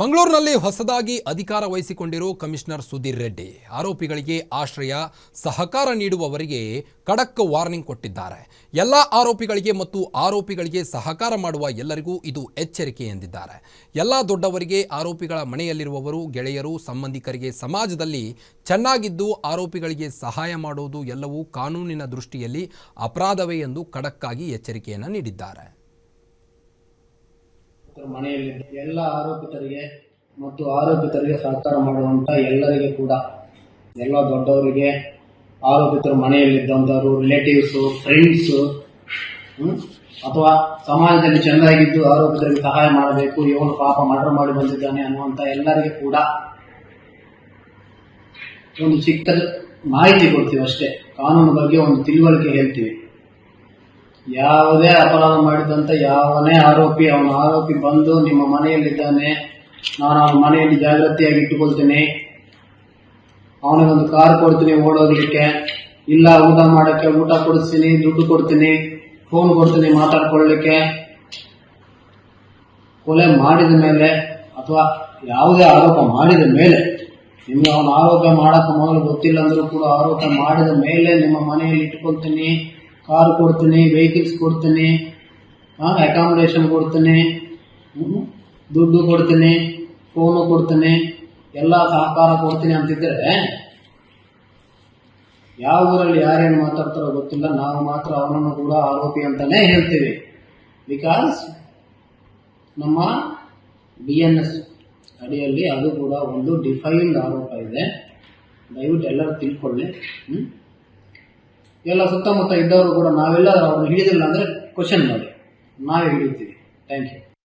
ಮಂಗಳೂರಿನಲ್ಲಿ ಹೊಸದಾಗಿ ಅಧಿಕಾರ ವಹಿಸಿಕೊಂಡಿರೋ ಕಮಿಷನರ್ ಸುಧೀರ್ ರೆಡ್ಡಿ ಆರೋಪಿಗಳಿಗೆ ಆಶ್ರಯ, ಸಹಕಾರ ನೀಡುವವರಿಗೆ ಖಡಕ್ ವಾರ್ನಿಂಗ್ ಕೊಟ್ಟಿದ್ದಾರೆ. ಎಲ್ಲ ಆರೋಪಿಗಳಿಗೆ ಮತ್ತು ಆರೋಪಿಗಳಿಗೆ ಸಹಕಾರ ಮಾಡುವ ಎಲ್ಲರಿಗೂ ಇದು ಎಚ್ಚರಿಕೆ ಎಂದಿದ್ದಾರೆ. ಎಲ್ಲ ದೊಡ್ಡವರಿಗೆ ಆರೋಪಿಗಳ ಮನೆಯಲ್ಲಿರುವವರು, ಗೆಳೆಯರು, ಸಂಬಂಧಿಕರಿಗೆ ಸಮಾಜದಲ್ಲಿ ಚೆನ್ನಾಗಿದ್ದು ಆರೋಪಿಗಳಿಗೆ ಸಹಾಯ ಮಾಡುವುದು ಎಲ್ಲವೂ ಕಾನೂನಿನ ದೃಷ್ಟಿಯಲ್ಲಿ ಅಪರಾಧವೇ ಎಂದು ಖಡಕ್ಕಾಗಿ ಎಚ್ಚರಿಕೆಯನ್ನು ನೀಡಿದ್ದಾರೆ. ಆರೋಪಿತರ ಮನೆಯಲ್ಲಿ ಎಲ್ಲ ಆರೋಪಿತರಿಗೆ ಮತ್ತು ಆರೋಪಿತರಿಗೆ ಸಹಕಾರ ಮಾಡುವಂತ ಎಲ್ಲರಿಗೆ ಕೂಡ, ಎಲ್ಲ ದೊಡ್ಡವರಿಗೆ, ಆರೋಪಿತರ ಮನೆಯಲ್ಲಿದ್ದಂಥವ್ರು ರಿಲೇಟಿವ್ಸು ಫ್ರೆಂಡ್ಸು ಅಥವಾ ಸಮಾಜದಲ್ಲಿ ಚೆನ್ನಾಗಿದ್ದು ಆರೋಪಿತರಿಗೆ ಸಹಾಯ ಮಾಡಬೇಕು, ಇವನು ಪಾಪ ಮರ್ಡರ್ ಮಾಡಿ ಬಂದಿದ್ದಾನೆ ಅನ್ನುವಂಥ ಎಲ್ಲರಿಗೆ ಕೂಡ ಒಂದು ಚಿಕ್ಕದ ಮಾಹಿತಿ ಕೊಡ್ತೀವಿ ಅಷ್ಟೇ. ಕಾನೂನು ಬಗ್ಗೆ ಒಂದು ತಿಳುವಳಿಕೆ ಹೇಳ್ತೀವಿ. ಯಾವುದೇ ಅಪರಾಧ ಮಾಡಿದಂತ ಯಾವನೇ ಆರೋಪಿ, ಅವನ ಆರೋಪಿ ಬಂದು ನಿಮ್ಮ ಮನೆಯಲ್ಲಿದ್ದಾನೆ. ನಾನು ಅವನ ಮನೆಯಲ್ಲಿ ಜಾಗ್ರತೆಯಾಗಿ ಇಟ್ಟುಕೊಳ್ತೀನಿ. ಅವನಿಗೊಂದು ಕಾರ್ ಕೊಡ್ತೀನಿ ಓಡೋಗ್ಲಿಕ್ಕೆ. ಇಲ್ಲ, ಊಟ ಮಾಡಕ್ಕೆ, ಊಟ ಕೊಡಿಸ್ತೀನಿ, ದುಡ್ಡು ಕೊಡ್ತೀನಿ ಫೋನ್ ಕೊಡ್ತೀನಿ, ಮಾತಾಡ್ಕೊಳ್ಳಿಕ್ಕೆ. ಕೊಲೆ ಮಾಡಿದ ಮೇಲೆ ಅಥವಾ ಯಾವುದೇ ಆರೋಪ ಮಾಡಿದ ಮೇಲೆ ನಿಮ್ಗೆ ಅವನ ಆರೋಪ ಮಾಡಕ್ಕೆ ಮೊದಲು ಗೊತ್ತಿಲ್ಲ ಅಂದ್ರೂ ಕೂಡ ಆರೋಪ ಮಾಡಿದ ಮೇಲೆ ನಿಮ್ಮ ಮನೆಯಲ್ಲಿ ಇಟ್ಕೊಳ್ತೀನಿ ಕಾರ್ ಕೊಡ್ತೀನಿ ವೆಹಿಕಲ್ಸ್ ಕೊಡ್ತೀನಿ ಅಕಾಮಡೇಷನ್ ಕೊಡ್ತೀನಿ ದುಡ್ಡು ಕೊಡ್ತೀನಿ ಫೋನು ಕೊಡ್ತೀನಿ, ಎಲ್ಲ ಸಹಕಾರ ಕೊಡ್ತೀನಿ ಅಂತಿದ್ದರೆ ಯಾವ ಊರಲ್ಲಿ ಯಾರೇನು ಮಾತಾಡ್ತಾರೋ ಗೊತ್ತಿಲ್ಲ. ನಾವು ಮಾತ್ರ ಅವನನ್ನು ಕೂಡ ಆರೋಪಿ ಅಂತಲೇ ಹೇಳ್ತೀವಿ. ಬಿಕಾಸ್ ನಮ್ಮ ಬಿ ಎನ್ ಎಸ್ ಅಡಿಯಲ್ಲಿ ಅದು ಕೂಡ ಒಂದು ಡಿಫೈನ್ಡ್ ಆರೋಪ ಇದೆ. ದಯವಿಟ್ಟು ಎಲ್ಲರೂ ತಿಳ್ಕೊಳ್ಳಿ? ಎಲ್ಲ ಸುತ್ತಮುತ್ತ ಇದ್ದವರು ಕೂಡ ನಾವೆಲ್ಲ ಅವ್ರನ್ನ ಹಿಡಿದಿಲ್ಲ ಅಂದರೆ ಕ್ವಶನ್ ಮಾಡಿ. ನಾವೇ ಹಿಡಿಯುತ್ತೀವಿ. Thank you